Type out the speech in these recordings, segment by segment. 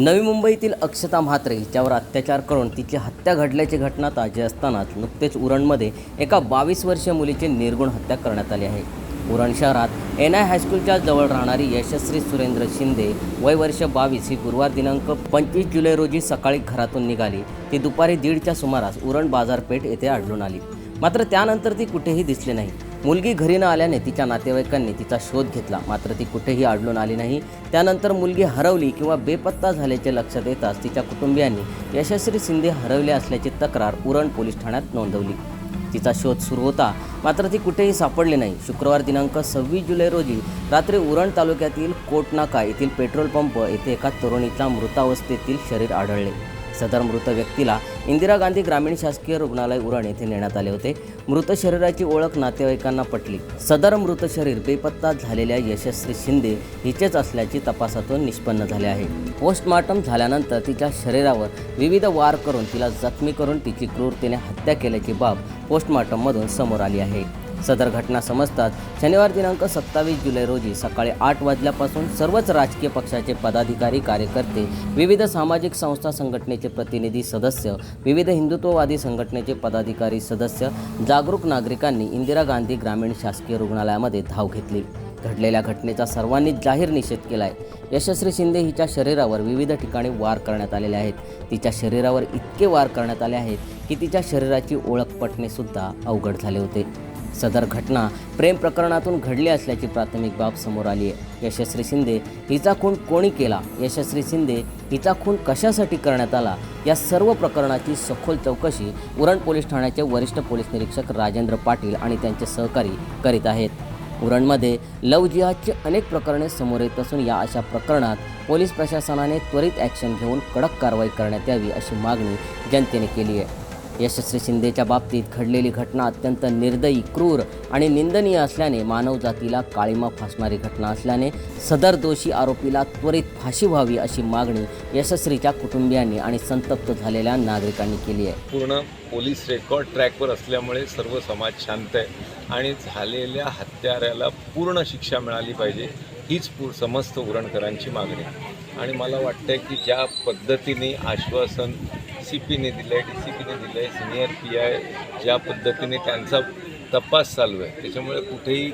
नवी मुंबईतील अक्षता म्हात्रे हिच्यावर अत्याचार करून तिची हत्या घडल्याची घटना ताजी असतानाच नुकतेच उरणमध्ये एका बावीस वर्षीय मुलीची निर्गुण हत्या करण्यात आली आहे. उरण शहरात एन आय हायस्कूलच्या जवळ राहणारी यशस्वी सुरेंद्र शिंदे वय वर्ष बावीस ही गुरुवार दिनांक पंचवीस जुलै रोजी सकाळी घरातून निघाली. ती दुपारी दीडच्या सुमारास उरण बाजारपेठ येथे आढळून आली. मात्र त्यानंतर ती कुठेही दिसली नाही. मुलगी घरी न आल्याने तिच्या नातेवाईकांनी तिचा शोध घेतला. मात्र ती कुठेही आढळून आली नाही. त्यानंतर मुलगी हरवली किंवा बेपत्ता झाल्याचे लक्षात येताच तिच्या कुटुंबियांनी यशस्वी शिंदे हरवले असल्याची तक्रार उरण पोलीस ठाण्यात नोंदवली. तिचा शोध सुरू होता मात्र ती कुठेही सापडली नाही. शुक्रवार दिनांक सव्वीस जुलै रोजी रात्री उरण तालुक्यातील कोटनाका येथील पेट्रोल पंप येथे एका तरुणीचा मृतावस्थेतील शरीर आढळले. सदर मृत व्यक्तीला इंदिरा गांधी ग्रामीण शासकीय रुग्णालय उरण येथे नेण्यात आले होते. मृत शरीराची ओळख नातेवाईकांना पटली. सदर मृत शरीर बेपत्ता झालेल्या यशस्वी शिंदे हिचेच असल्याची तपासातून निष्पन्न झाले आहे. पोस्टमॉर्टम झाल्यानंतर तिच्या शरीरावर विविध वार करून तिला जखमी करून तिची क्रूरतेने हत्या केल्याची बाब पोस्टमॉर्टममधून समोर आली आहे. सदर घटना समजताच शनिवार दिनांक सत्तावीस जुलै रोजी सकाळी आठ वाजल्यापासून सर्वच राजकीय पक्षाचे पदाधिकारी कार्यकर्ते विविध सामाजिक संस्था संघटनेचे प्रतिनिधी सदस्य विविध हिंदुत्ववादी संघटनेचे पदाधिकारी सदस्य जागरूक नागरिकांनी इंदिरा गांधी ग्रामीण शासकीय रुग्णालयामध्ये धाव घेतली. घडलेल्या घटनेचा सर्वांनी जाहीर निषेध केलाय. यशस्वी शिंदे हिच्या शरीरावर विविध ठिकाणी वार करण्यात आलेले आहेत. तिच्या शरीरावर इतके वार करण्यात आले आहेत की तिच्या शरीराची ओळख पटणे सुद्धा अवघड झाले होते. सदर घटना प्रेम प्रकरणातून घडली असल्याची प्राथमिक बाब समोर आली आहे. यशस्वी शिंदे हिचा खून कोणी केला? यशस्वी शिंदे हिचा खून कशासाठी करण्यात आला? या सर्व प्रकरणाची सखोल चौकशी उरण पोलीस ठाण्याचे वरिष्ठ पोलीस निरीक्षक राजेंद्र पाटील आणि त्यांचे सहकारी करीत आहेत. उरणमध्ये लव जिहादची अनेक प्रकरणे समोर येत असून या अशा प्रकरणात पोलीस प्रशासनाने त्वरित ॲक्शन घेऊन कडक कारवाई करण्यात यावी अशी मागणी जनतेने केली आहे. यशस्वी शिंदेच्या बाबतीत घडलेली घटना अत्यंत निर्दयी क्रूर आणि निंदनीय असल्याने मानवजातीला काळीमा फासणारी घटना असल्याने सदर दोषी आरोपीला त्वरित फाशी व्हावी अशी मागणी यशस्वीच्या कुटुंबियांनी आणि संतप्त झालेल्या नागरिकांनी केली आहे पूर्ण पोलीस रेकॉर्ड ट्रॅकवर असल्यामुळे सर्व समाज शांत आहे आणि झालेल्या हत्याऱ्याला पूर्ण शिक्षा मिळाली पाहिजे हीच पू समस्त उरणकरांची मागणी आहे. आणि मला वाटतं की ज्या पद्धतीने आश्वासन सी पीने दिलं आहे डी सी पीने दिलं आहे सिनियर पी आय ज्या पद्धतीने त्यांचा तपास चालू आहे. त्याच्यामुळे कुठेही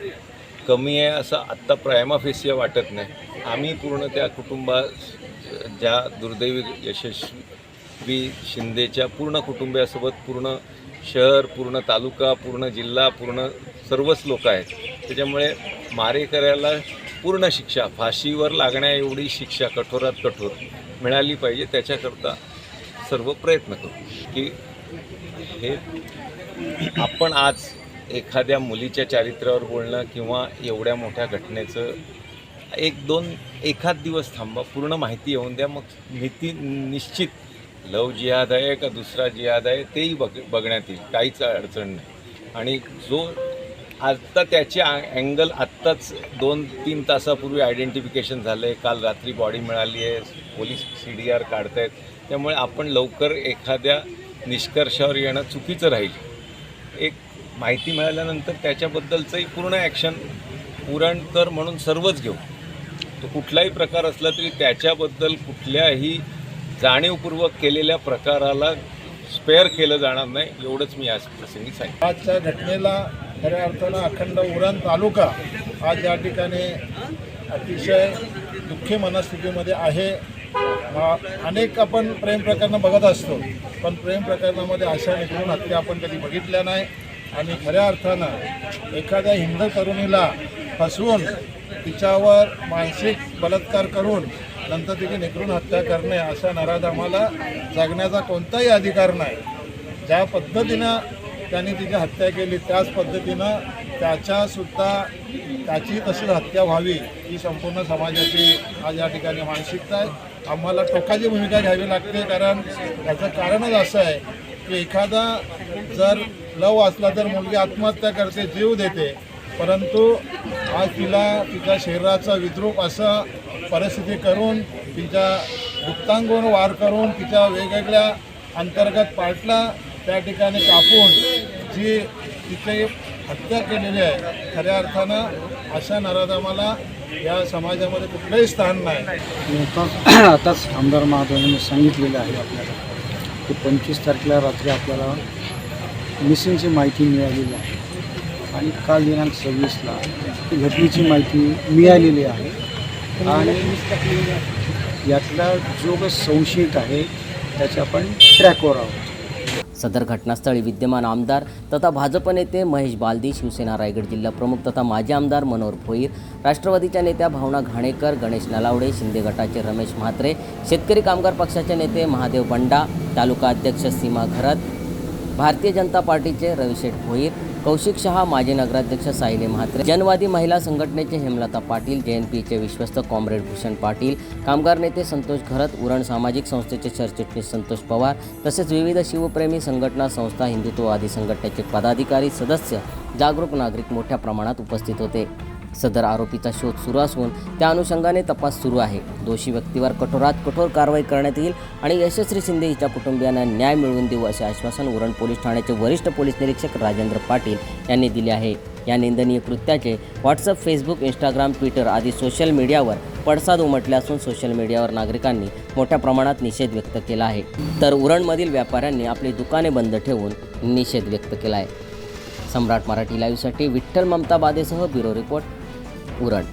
कमी आहे असं आत्ता प्रायमाफेसिया वाटत नाही. आम्ही पूर्ण त्या कुटुंबा ज्या दुर्दैवी यशस्वी शिंदेच्या पूर्ण कुटुंबियासोबत पूर्ण शहर पूर्ण तालुका पूर्ण जिल्हा पूर्ण सर्वच लोक आहेत. त्याच्यामुळे मारेकऱ्याला पूर्ण शिक्षा फाशीवर लागण्या एवढी शिक्षा कठोरात कठोर मिळाली पाहिजे. त्याच्याकरता सर्व प्रयत्न करू की हे आपण आज एखाद्या मुलीच्या चारित्र्यावर बोलणं किंवा एवढ्या मोठ्या घटनेचं एक दोन एखाद दिवस थांबा पूर्ण माहिती येऊन द्या मग भीती निश्चित. लव जिहाद आहे का दुसरा जिहाद आहे तेही बघ बघण्यात येईल काहीच अडचण नाही. आणि जो आत्ता त्याचे अँगल आत्ताच दोन तीन तासापूर्वी आयडेंटिफिकेशन झालं आहे काल रात्री बॉडी मिळाली आहे. पोलीस सी डी आर काढत आहेत त्यामुळे आपण लवकर एखाद्या निष्कर्षावर येणं चुकीचं राहील. एक माहिती मिळाल्यानंतर त्याच्याबद्दलचंही पूर्ण ॲक्शन पुरणकर म्हणून सर्वच घेऊ. तो कुठलाही प्रकार असला तरी त्याच्याबद्दल कुठल्याही जाणीवपूर्वक केलेल्या प्रकाराला स्पेअर केलं जाणार नाही एवढंच मी आज प्रसंगी सांगितलं आजच्या घटनेला खऱ्या अर्थानं अखंड उरण तालुका आज या ठिकाणी अतिशय दुःखी मनस्थितीमध्ये आहे. अनेक आपण प्रेम प्रकरणं बघत असतो पण प्रेम प्रकरणामध्ये अशा निघून हत्या आपण कधी बघितल्या नाही. आणि खऱ्या अर्थानं एखाद्या हिंदू तरुणीला फसवून तिच्यावर मानसिक बलात्कार करून नंतर तिची निकरून हत्या करणे अशा आम्हाला जगण्याचा कोणताही अधिकार नाही. ज्या पद्धतीनं त्यांनी तिची हत्या केली त्याच पद्धतीनं त्याच्यासुद्धा त्याची तशीच हत्या व्हावी ही संपूर्ण समाजाची आज या ठिकाणी मानसिकता आहे. आम्हाला टोकाची भूमिका घ्यावी लागते कारण याचं कारणच असं आहे की एखादा जर लव असला तर मुलगी आत्महत्या करते जीव देते. परंतु आज तिला तिच्या शरीराचा विद्रूप असं परिस्थिती करून तिच्या गुप्तांगून वार करून तिच्या वेगवेगळ्या अंतर्गत पार्टला त्या ठिकाणी कापून जी तिथे हत्या केलेली आहे खऱ्या अर्थानं अशा नराधमाला या समाजामध्ये कुठलंही स्थान नाही. आताच आताच आमदार महादेवांनी सांगितलेलं आहे आपल्याला की पंचवीस तारखेला रात्री आपल्याला मिसिंगची माहिती मिळालेली आहे. आणि काल दिनांक सव्वीसला ती घटनेची माहिती मिळालेली आहे. आणि यातला जो काही संशयित आहे त्याच्या आपण ट्रॅकवर आहोत. सदर घटनास्थळी विद्यमान आमदार तथा भाजप नेते महेश बालदी शिवसेना रायगड जिल्हा प्रमुख तथा माजी आमदार मनोहर भोईर राष्ट्रवादीच्या नेत्या भावना घाणेकर गणेश नलावडे शिंदे गटाचे रमेश म्हात्रे शेतकरी कामगार पक्षाचे नेते महादेव बंडा तालुका अध्यक्ष सीमा घरत भारतीय जनता पार्टीचे रविशेठ भोईर कौशिक शहा माजी नगराध्यक्ष सायले म्हात्रे जनवादी महिला संघटनेचे हेमलता पाटील जेएनपीचे विश्वस्त कॉम्रेड भूषण पाटील कामगार नेते संतोष घरत उरण सामाजिक संस्थेचे सरचिटणीस संतोष पवार तसेच विविध शिवप्रेमी संघटना संस्था हिंदुत्ववादी संघटनेचे पदाधिकारी सदस्य जागरूक नागरिक मोठ्या प्रमाणात उपस्थित होते. सदर आरोपीचा शोध सुरू असून त्या अनुषंगाने तपास सुरू आहे. दोषी व्यक्तीवर कठोरात कठोर कारवाई करण्यात येईल आणि यशस्वी शिंदे हिच्या कुटुंबियांना न्याय मिळवून देऊ असे आश्वासन उरण पोलीस ठाण्याचे वरिष्ठ पोलीस निरीक्षक राजेंद्र पाटील यांनी दिले आहे. या निंदनीय कृत्याचे व्हॉट्सअप फेसबुक इंस्टाग्राम ट्विटर आदी सोशल मीडियावर पडसाद उमटले असून सोशल मीडियावर नागरिकांनी मोठ्या प्रमाणात निषेध व्यक्त केला आहे. तर उरणमधील व्यापाऱ्यांनी आपली दुकाने बंद ठेवून निषेध व्यक्त केला आहे. सम्राट मराठी लाईव्हसाठी विठ्ठल ममता बादेसह ब्युरो रिपोर्ट. उरण